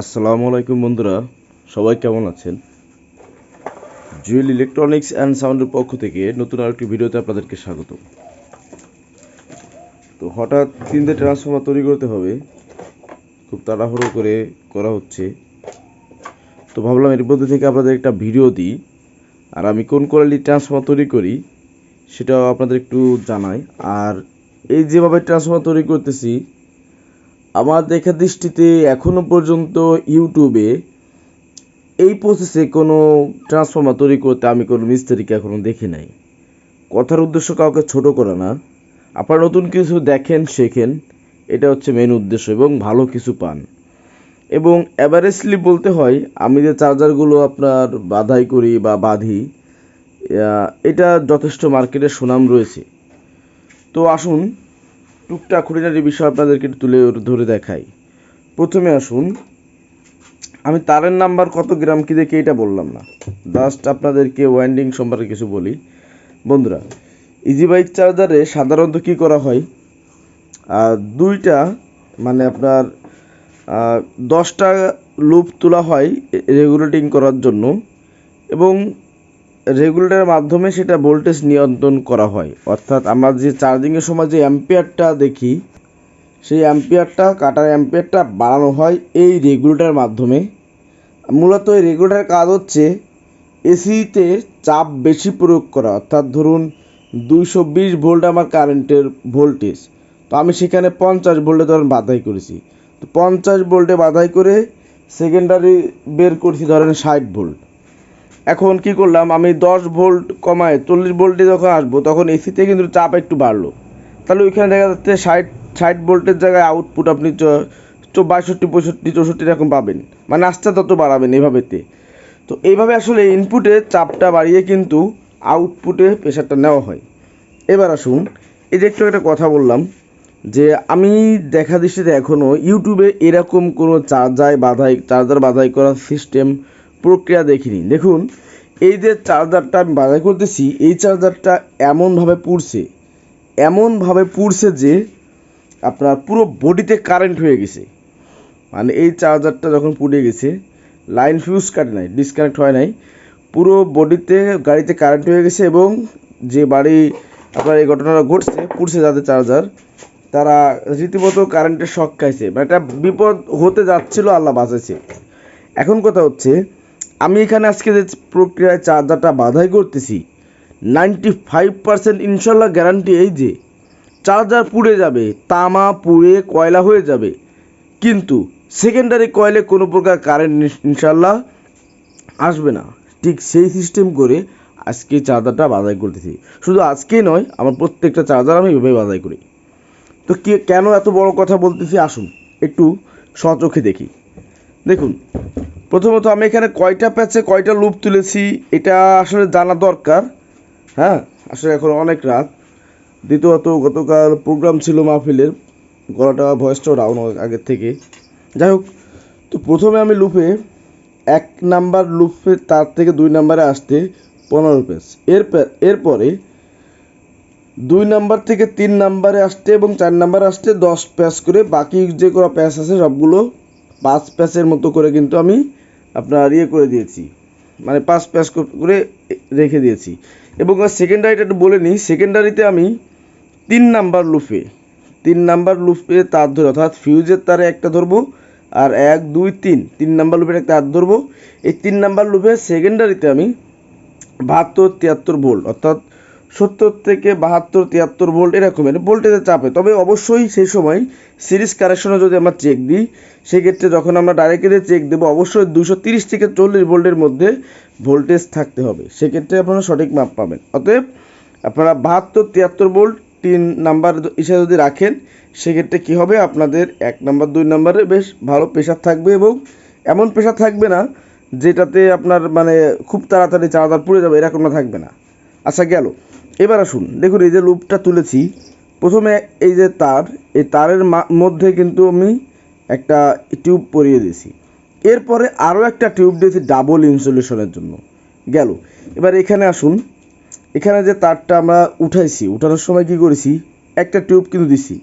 আসসালামু আলাইকুম বন্ধুরা, সবাই কেমন আছেন? জুয়েল ইলেকট্রনিক্স অ্যান্ড সাউন্ডের পক্ষ থেকে নতুন আরেকটি ভিডিওতে আপনাদেরকে স্বাগত। তো হঠাৎ তিনটে ট্রান্সফর্মার তৈরি করতে হবে। খুব তাড়াহুড়ো করে করা হচ্ছে। তো ভাবলাম এর মধ্যে থেকে আপনাদের একটা ভিডিও দিই। আর আমি কোন কোয়ালিটির ট্রান্সফর্মার তৈরি করি, সেটাও আপনাদের একটু জানাই। আর এই যেভাবে ট্রান্সফর্মার তৈরি করতেছি আমার দেখা দৃষ্টিতে এখনও পর্যন্ত ইউটিউবে এই প্রসেসে কোনো ট্রান্সফর্মার তৈরি করতে আমি কোনো মিস্ত্রিকে এখনও দেখি নাই। কথার উদ্দেশ্য কাউকে ছোট করা না। আপনারা নতুন কিছু দেখেন, শেখেন, এটা হচ্ছে মেন উদ্দেশ্য এবং ভালো কিছু পান। এবং অ্যাভারেজলি বলতে হয়, আমি যে চার্জারগুলো আপনার বাধাই করি বা বাঁধি এটা যথেষ্ট মার্কেটে সুনাম রয়েছে। তো আসুন টুকটাক খুঁটিনাটি বিষয় আপনাদেরকে তুলে ধরে দেখাই। প্রথমে আসুন, আমি তারের নাম্বার কত গ্রাম কি দেখে এটা বললাম না। জাস্ট আপনাদেরকে ওয়াইন্ডিং সম্পর্কে কিছু বলি। বন্ধুরা ইজি বাইক চার্জারে সাধারণত কি করা হয়? দুইটা মানে আপনার দশটা লুপ তোলা হয় রেগুলেটিং করার জন্য। এবং রেগুলেটরের মাধ্যমে সেটা ভোল্টেজ নিয়ন্ত্রণ করা হয়। অর্থাৎ আমরা যে চার্জিংয়ের সময় যে অ্যাম্পিয়ারটা দেখি, সেই অ্যাম্পিয়ারটা কাটার অ্যাম্পিয়ারটা বাড়ানো হয় এই রেগুলেটরের মাধ্যমে। মূলত এই রেগুলেটরের কাজ হচ্ছে এসিতে চাপ বেশি প্রয়োগ করা। অর্থাৎ ধরুন দুইশো বিশ ভোল্ট আমার কারেন্টের ভোল্টেজ। তো আমি সেখানে পঞ্চাশ ভোল্টে ধরেন বাধাই করেছি। তো পঞ্চাশ ভোল্টে বাধাই করে সেকেন্ডারি বের করছি ধরেন ষাট ভোল্ট। এখন কি করলাম? আমি দশ ভোল্ট কমায় চল্লিশ ভোল্টে যখন আসব, তখন এসিতে কিন্তু চাপ একটু বাড়লো। তাহলে ওইখানে দেখা যাচ্ছে ষাট ষাট ভোল্টের জায়গায় আউটপুট আপনি বাষট্টি, পঁয়ষট্টি, চৌষট্টি এরকম পাবেন। মানে আস্তে তত বাড়াবেন এইভাবেতে তো এইভাবে আসলে ইনপুটে চাপটা বাড়িয়ে কিন্তু আউটপুটে প্রেশারটা নেওয়া হয়। এবার আসুন, এই যে একটু একটা কথা বললাম, যে আমি দেখা দৃষ্টিতে এখনও ইউটিউবে এরকম কোনো চার্জার বাধাই চার্জার বাধাই করার সিস্টেম প্রক্রিয়া দেখিনি। দেখুন, এই যে চার্জারটা আমি বাজার করতেছি, এই চার্জারটা এমনভাবে পুড়ছে এমনভাবে পুড়ছে যে আপনার পুরো বডিতে কারেন্ট হয়ে গেছে। মানে এই চার্জারটা যখন পুড়ে গেছে লাইন ফিউজ কাটে নাই ডিসকানেক্ট হয় নাই, পুরো বডিতে, গাড়িতে কারেন্ট হয়ে গেছে এবং যে বাড়ি আপনার এই ঘটনাটা ঘটছে, পুড়ছে যাদের চার্জার, তারা রীতিমতো কারেন্টের শখ খাইছে। মানে একটা বিপদ হতে যাচ্ছিল, আল্লাহ বাঁচাইছে। এখন কথা হচ্ছে আমি এখানে আজকে যে প্রক্রিয়ায় চার্জারটা বাধাই করতেছি নাইনটি ফাইভ পার্সেন্ট ইনশাল্লাহ গ্যারান্টি এই যে চার্জার পুড়ে যাবে, তামা পুড়ে কয়লা হয়ে যাবে। কিন্তু সেকেন্ডারি কয়েলে কোনো প্রকার কারেন্ট ইনশাল্লাহ আসবে না। ঠিক সেই সিস্টেম করে আজকে চার্জারটা বাধাই করতেছি। শুধু আজকেই নয়, আমার প্রত্যেকটা চার্জার আমি এভাবে বাধাই করি। তো কে, কেন এত বড় কথা বলতেছি? আসুন, একটু সচোখে দেখি। দেখুন প্রথমত আমি এখানে কয়টা প্যাচে কয়টা লুপ তুলেছি, এটা আসলে জানা দরকার। হ্যাঁ আসলে এখন অনেক রাত। দ্বিতীয়ত, গতকাল প্রোগ্রাম ছিল মাহফিলের, গলাটা ভয়েসটাও ডাউন আগের থেকে। যাই হোক, তো প্রথমে আমি লুপে এক নাম্বার লুপে তার থেকে দুই নাম্বারে আসতে পনেরো পেজ এর এরপরে দুই নাম্বার থেকে তিন নাম্বারে আসতে এবং চার নাম্বারে আসতে দশ প্যাচ করে বাকি যে কোনো প্যাচ আছে সবগুলো পাঁচ প্যাচের মতো করে কিন্তু আমি আপনার ইয়ে করে দিয়েছি। মানে পাঁচ প্যাচ করে রেখে দিয়েছি। এবং সেকেন্ডারিটা একটু বলে নিই সেকেন্ডারিতে আমি তিন নাম্বার লুপে তিন নাম্বার লুপে তার ধরে, অর্থাৎ ফিউজের তারে একটা ধরবো, আর এক, দুই, তিন তিন নাম্বার লুপের একটা তার ধরবো। এই তিন নাম্বার লুপে সেকেন্ডারিতে আমি বাহাত্তর, তিয়াত্তর ভোল্ট অর্থাৎ সত্তর থেকে বাহাত্তর, তিয়াত্তর ভোল্ট এরকমের। ভোল্টেজের চাপে তবে অবশ্যই সেই সময় সিরিজ কারেকশনে যদি আমরা চেক দিই, সেক্ষেত্রে যখন আমরা ডাইরেক্টলি চেক দেবো, অবশ্যই দুশো তিরিশ থেকে চল্লিশ ভোল্টের মধ্যে ভোল্টেজ থাকতে হবে। সেক্ষেত্রে আপনারা সঠিক মাপ পাবেন। অতএব আপনারা বাহাত্তর, তিয়াত্তর ভোল্ট তিন নাম্বার হিসেবে যদি রাখেন, সেক্ষেত্রে কী হবে? আপনাদের এক নাম্বার দুই নাম্বারে বেশ ভালো প্রেশার থাকবে এবং এমন প্রেশার থাকবে না যেটাতে আপনার মানে খুব তাড়াতাড়ি চার্জার পুড়ে যাবে, এরকম না থাকবে না। আচ্ছা গেল। এবার আসুন, দেখুন এই যে লুপটা তুলেছি। প্রথমে এই যে তার, এই তারের মধ্যে কিন্তু আমি একটা টিউব পরিয়ে দিয়েছি। এরপরে আরও একটা টিউব দিয়েছি ডাবল ইনসুলেশনের জন্য। গেল। এবার এখানে আসুন। এখানে যে তারটা আমরা উঠাইছি, উঠানোর সময় কি করেছি? একটা টিউব কিন্তু দিছি।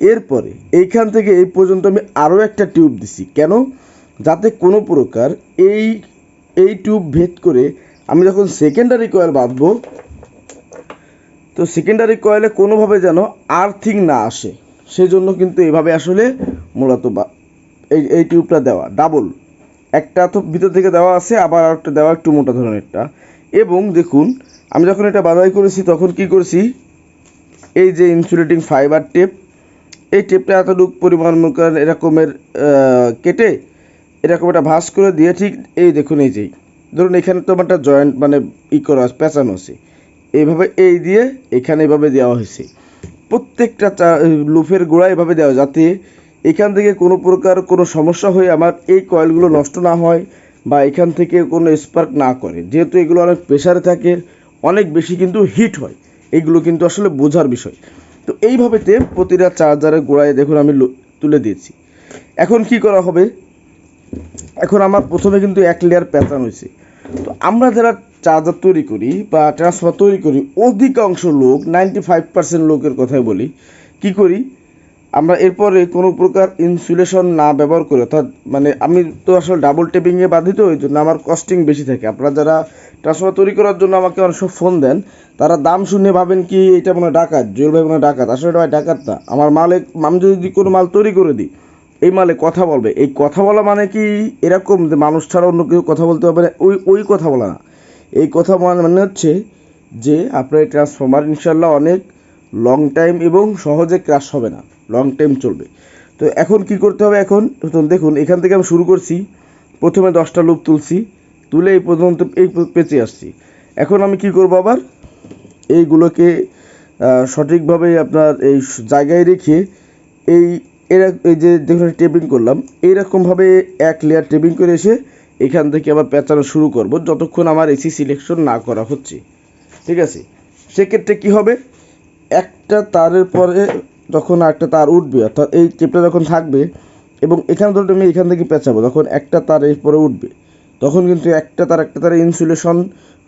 এরপরে এইখান থেকে এই পর্যন্ত আমি আরও একটা টিউব দিছি। কেন? যাতে কোনো প্রকার এই এই টিউব ভেদ করে আমি যখন সেকেন্ডারি কয়েল বাঁধবো তো সেকেন্ডারি কয়েলে কোনোভাবে যেন আর্থিং না আসে সেই জন্য কিন্তু এভাবে আসলে মূলত বা- এই এই টিউবটা দেওয়া ডাবল একটা তো ভিতর থেকে দেওয়া আছে, আবার একটা দেওয়া একটু মোটা ধরনেরটা। এবং দেখুন, আমি যখন এটা বাধাই করেছি, তখন কি করেছি? এই যে ইনসুলেটিং ফাইবার টেপ এই টেপটা এতটুকু পরিমাণ এরকমের কেটে এরকম একটা ভাঁজ করে দিয়ে ঠিক এই দেখুন এই যে, ধরুন এখানে তো আমার একটা জয়েন্ট মানে ই করা পেঁচানো আছে। এইভাবে এই দিয়ে এখানে এভাবে দেওয়া হয়েছে। প্রত্যেকটা লুফের গোড়া এভাবে দেওয়া, যাতে এখান থেকে কোনো প্রকার কোনো সমস্যা হয়ে আমার এই কয়েলগুলো নষ্ট না হয় বা এখান থেকে কোনো স্পার্ক না করে। যেহেতু এগুলো অনেক প্রেশারে থাকে, অনেক বেশি কিন্তু হিট হয়। এগুলো কিন্তু আসলে বোঝার বিষয়। তো এইভাবেতে প্রতিটা চার্জারের গোড়ায় দেখুন আমি তুলে দিয়েছি। এখন কি করা হবে? এখন আমার প্রথমে কিন্তু এক লেয়ার প্যাটার্ন হয়েছে। তো আমরা যারা চার্জার তৈরি করি বা ট্রান্সফার তৈরি করি, অধিকাংশ লোক নাইনটি ফাইভ পার্সেন্ট লোকের কথাই বলি, কি করি? আমরা এরপরে কোনো প্রকার ইনসুলেশন না ব্যবহার করি, অর্থাৎ মানে আমি তো আসলে ডাবল টেপিংয়ে বাধি তো ওই জন্য আমার কস্টিং বেশি থাকে। আপনারা যারা ট্রান্সফার তৈরি করার জন্য আমাকে অনেক সব ফোন দেন, তারা দাম শুনে ভাবেন কি এটা মনে ডাকাত, জুয়েল ভাই মনে ডাকাত। আসলে এটা ভাই ডাকাত না। আমার মালে, আমি যদি কোনো মাল তৈরি করে দিই, এই মালে কথা বলবে। এই কথা বলা মানে কি এরকম যে মানুষ ছাড়া অন্য কেউ কথা বলতে পারবে ওই ওই কথা বলা না। এই কথা মানে হচ্ছে যে আপনার এই ট্রান্সফর্মার ইনশাল্লাহ অনেক লং টাইম এবং সহজে ক্রাশ হবে না। লং টাইম চলবে। তো এখন কি করতে হবে এখন? দেখুন, এখান থেকে আমি শুরু করছি। প্রথমে দশটা লুপ তুলছি। তুলে এই পর্যন্ত এই পেঁচে আসছি। এখন আমি কি করব আবার? এইগুলোকে সঠিকভাবে আপনার এই জায়গায় রেখে এই এরা এই যে দেখুন টেপিং করলাম। এইরকমভাবে এক লেয়ার টেপিং করে এসে এখান থেকে আবার পেঁচানো শুরু করব, যতক্ষণ আমার এসি সিলেকশন না করা হচ্ছে। ঠিক আছে? সেক্ষেত্রে কি হবে? একটা তারের পরে যখন একটা তার উঠবে, অর্থাৎ এই টেপটা যখন থাকবে, এবং এখানে ধরুন আমি এখান থেকে পেঁচাবো তখন একটা তার এর পরে উঠবে, তখন কিন্তু একটা তার একটা তার ইনসুলেশন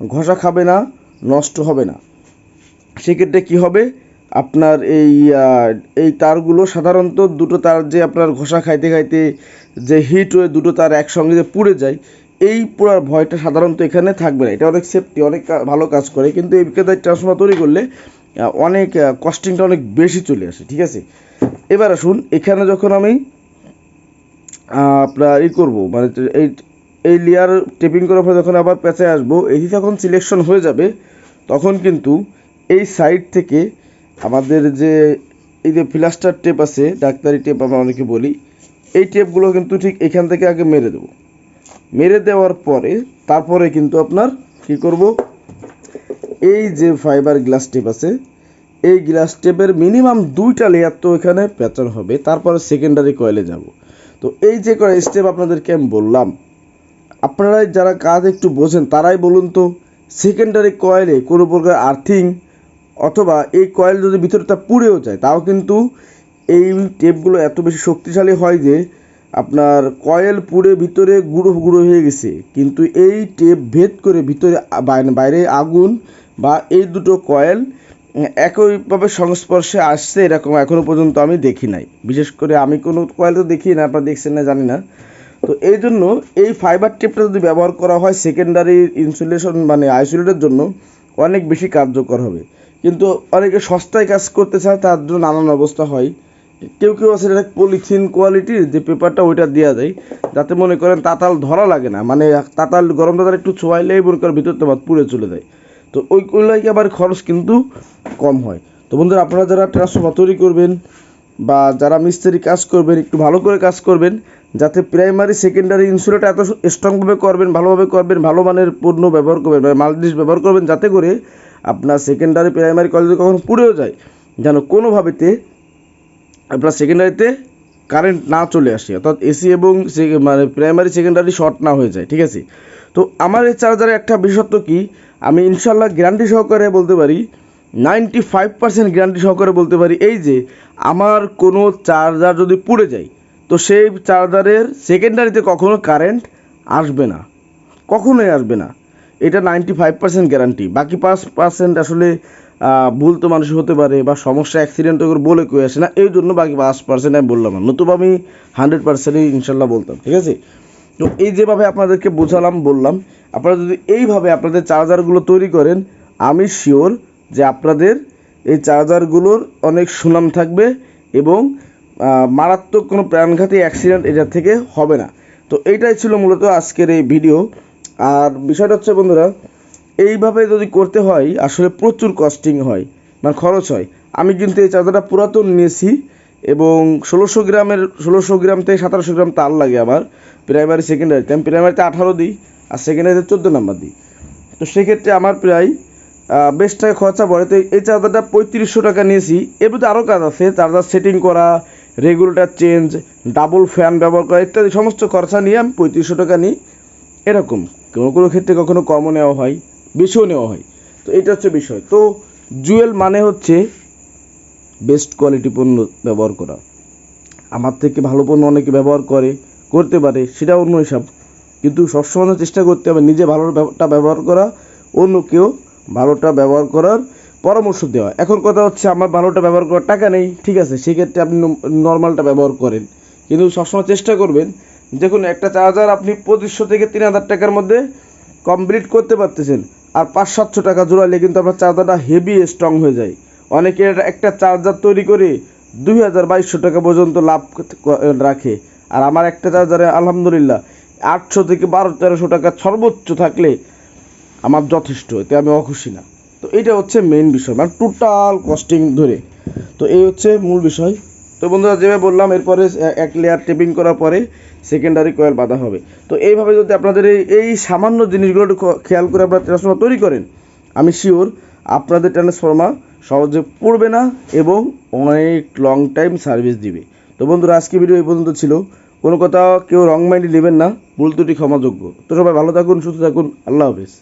ঘষা খাবে না, নষ্ট হবে না। সেক্ষেত্রে কি হবে? আপনার এই এই তারগুলো সাধারণত দুটো তার যে আপনার ঘষা খাইতে খাইতে যে হিট হয়ে দুটো তার একসঙ্গে যে পুড়ে যায়, এই পুরার ভয়টা সাধারণত এখানে থাকবে না। এটা অনেক সেফটি অনেক ভালো কাজ করে, কিন্তু এই বিকেদার ট্রান্সফর্মার তৈরি করলে অনেক কস্টিংটা অনেক বেশি চলে আসে, ঠিক আছে? এবার আসুন, এখানে যখন আমি আপনার ই করব মানে এই এই লেয়ার টেপিং করার পরে যখন আবার পেঁচায় আসব, এটি যখন সিলেকশন হয়ে যাবে, তখন কিন্তু এই সাইড থেকে আমাদের যে এই যে প্লাস্টার টেপ আছে, ডাক্তারি টেপ আমরা অনেকে বলি, এই টেপগুলো কিন্তু ঠিক এখান থেকে আগে মেরে দেবো। মেরে দেওয়ার পরে, তারপরে কিন্তু আপনার কি করব? এই যে ফাইবার গ্লাস টেপ আছে, এই গ্লাস টেপের মিনিমাম দুইটা লেয়ার তো এখানে প্যাচানো হবে, তারপরে সেকেন্ডারি কয়েলে যাব। তো এই যে কয়েক স্টেপ আপনাদেরকে আমি বললাম আপনারা যারা কাজ একটু বোঝেন, তারাই বলুন তো সেকেন্ডারি কয়েলে কোনো প্রকার আর্থিং অথবা এই কয়েল যদি ভিতরটা পুড়েও যায়, তাও কিন্তু এই টেপগুলো এত বেশি শক্তিশালী হয় যে আপনার কয়েল পুড়ে ভিতরে গুঁড়ো গুঁড়ো হয়ে গেছে। কিন্তু এই টেপ ভেদ করে ভিতরে বাইরে আগুন বা এই দুটো কয়েল একইভাবে সংস্পর্শে আসছে এরকম এখনও পর্যন্ত আমি দেখি নাই। বিশেষ করে আমি কোনো কয়েল তো দেখি না, আপনারা দেখছেন না, জানি না। তো এই জন্য এই ফাইবার টেপটা যদি ব্যবহার করা হয় সেকেন্ডারি ইনসুলেশন মানে আইসোলেটের জন্য অনেক বেশি কার্যকর হবে। কিন্তু অনেকে সস্তায় কাজ করতে চায়, তার জন্য নানান অবস্থা হয়। কেউ কেউ আছে এটা পলিথিন কোয়ালিটির যে পেপারটা ওইটা দেওয়া যায় যাতে মনে করেন তাতাল ধরা লাগে না মানে তাতাল, গরম তাতাল একটু ছোঁয়াইলেই মনে করেন ভিতর তোমার পুড়ে চলে যায়। তো ওই ওইগুলোকে আবার খরচ কিন্তু কম হয়। তো বন্ধুরা, আপনারা যারা ট্রান্সফর্মার তৈরি করবেন বা যারা মিস্ত্রি কাজ করবেন, একটু ভালো করে কাজ করবেন, যাতে প্রাইমারি সেকেন্ডারি ইনসুলেট এত স্ট্রংভাবে করবেন, ভালোভাবে করবেন, ভালো মানের পণ্য ব্যবহার করবেন মানে মাল ব্যবহার করবেন, যাতে করে আপনার সেকেন্ডারি প্রাইমারি কলেজে কখনো পুড়েও যায়। যেন কোনোভাবেতে আপনার সেকেন্ডারিতে কারেন্ট না চলে আসে। অর্থাৎ এসি এবং মানে প্রাইমারি সেকেন্ডারি শর্ট না হয়ে যায়, ঠিক আছে? তো আমার এই চার্জারের একটা বিশেষত্ব কি? আমি ইনশাল্লাহ গ্যারান্টি সহকারে বলতে পারি নাইনটি ফাইভ পার্সেন্ট গ্যারান্টি সহকারে বলতে পারি এই যে, আমার কোনো চার্জার যদি পুড়ে যায়, তো সেই চার্জারের সেকেন্ডারিতে কখনো কারেন্ট আসবে না। কখনোই আসবে না। এটা নাইনটি ফাইভ পার্সেন্ট গ্যারান্টি বাকি পাঁচ পার্সেন্ট আসলে ভুল তো মানুষ হতে পারে বা সমস্যা অ্যাক্সিডেন্ট করে বলে কয়ে আসে না, এই জন্য বাকি পাঁচ পার্সেন্ট আমি বললাম না। নতুবা আমি হান্ড্রেড পার্সেন্টই ইনশাল্লাহ বলতাম, ঠিক আছে? তো এই যেভাবে আপনাদেরকে বোঝালাম, বললাম, আপনারা যদি এইভাবে আপনাদের চার্জারগুলো তৈরি করেন, আমি শিওর যে আপনাদের এই চার্জারগুলোর অনেক সুনাম থাকবে এবং মারাত্মক কোনো প্রাণঘাতী অ্যাক্সিডেন্ট এটা থেকে হবে না। তো এইটাই ছিল মূলত আজকের এই ভিডিও আর বিষয়টা হচ্ছে, বন্ধুরা, এইভাবে যদি করতে হয়, আসলে প্রচুর কস্টিং হয় মানে খরচ হয়। আমি কিন্তু এই চার্জারটা পুরাতন নিয়েছি এবং ষোলোশো গ্রামের, ষোলোশো গ্রাম থেকে সতেরোশো গ্রাম তার লাগে আমার। প্রাইমারি সেকেন্ডারিতে আমি প্রাইমারিতে আঠারো দিই, আর সেকেন্ডারিতে চোদ্দ নাম্বার দিই। তো সেক্ষেত্রে আমার প্রায় বেশ টাকা খরচা পড়ে। তো এই চার্জারটা পঁয়ত্রিশশো টাকা নিয়েছি। এর মধ্যে আরও কাজ আছে চার্জার সেটিং করা রেগুলেটার চেঞ্জ ডাবল ফ্যান ব্যবহার করা, ইত্যাদি, সমস্ত খরচা নিয়ে আমি পঁয়ত্রিশশো টাকা নিই। এরকম। কোনো কোনো ক্ষেত্রে কখনো কমও নেওয়া হয় বেশিও নেওয়া হয়। তো এটা হচ্ছে বিষয়। তো জুয়েল মানে হচ্ছে বেস্ট কোয়ালিটি পণ্য ব্যবহার করা। আমার থেকে ভালো পণ্য অনেকে ব্যবহার করে, করতে পারে সেটা অন্য হিসাব। কিন্তু সবসময় চেষ্টা করতে হবে নিজে ভালোটা ব্যবহার করা অন্য কেউ ভালোটা ব্যবহার করার পরামর্শ দেওয়া। এখন কথা হচ্ছে আমার ভালোটা ব্যবহার করার টাকা নেই, ঠিক আছে, সেক্ষেত্রে আপনি নর্মালটা ব্যবহার করেন। কিন্তু সবসময় চেষ্টা করবেন দেখুন, একটা চার্জার আপনি পঁচিশশো থেকে তিন হাজার টাকার মধ্যে কমপ্লিট করতে পারতেছেন। আর পাঁচ সাতশো টাকা জোড়ালে কিন্তু আপনার চার্জারটা হেভি স্ট্রং হয়ে যায়। অনেকে একটা চার্জার তৈরি করে দুই হাজার বাইশশো টাকা পর্যন্ত লাভ রাখে। আর আমার একটা চার্জারে আলহামদুলিল্লাহ আটশো থেকে বারো, তেরোশো টাকা সর্বোচ্চ থাকলে আমার যথেষ্ট, এতে আমি অখুশি না। তো এটা হচ্ছে মেন বিষয় মানে টোটাল কস্টিং ধরে। তো এই হচ্ছে মূল বিষয়। তো বন্ধুরা, যেভাবে বললাম, এরপরে এক লেয়ার টেপিং করার পরে সেকেন্ডারি কয়েল বাঁধা হবে। তো এইভাবে যদি আপনাদের এই এই সামান্য জিনিসগুলো একটু খেয়াল করে আপনারা ট্রান্সফর্মার তৈরি করেন, আমি শিওর আপনাদের ট্রান্সফর্মার সহজে পড়বে না এবং অনেক লং টাইম সার্ভিস দিবে। তো বন্ধুরা, আজকে ভিডিও এই পর্যন্ত ছিল। কোনো কথা কেউ রং মাইন্ডে নেবেন না, ভুল ত্রুটি ক্ষমাযোগ্য। তো সবাই ভালো থাকুন, সুস্থ থাকুন, আল্লাহ হাফিজ।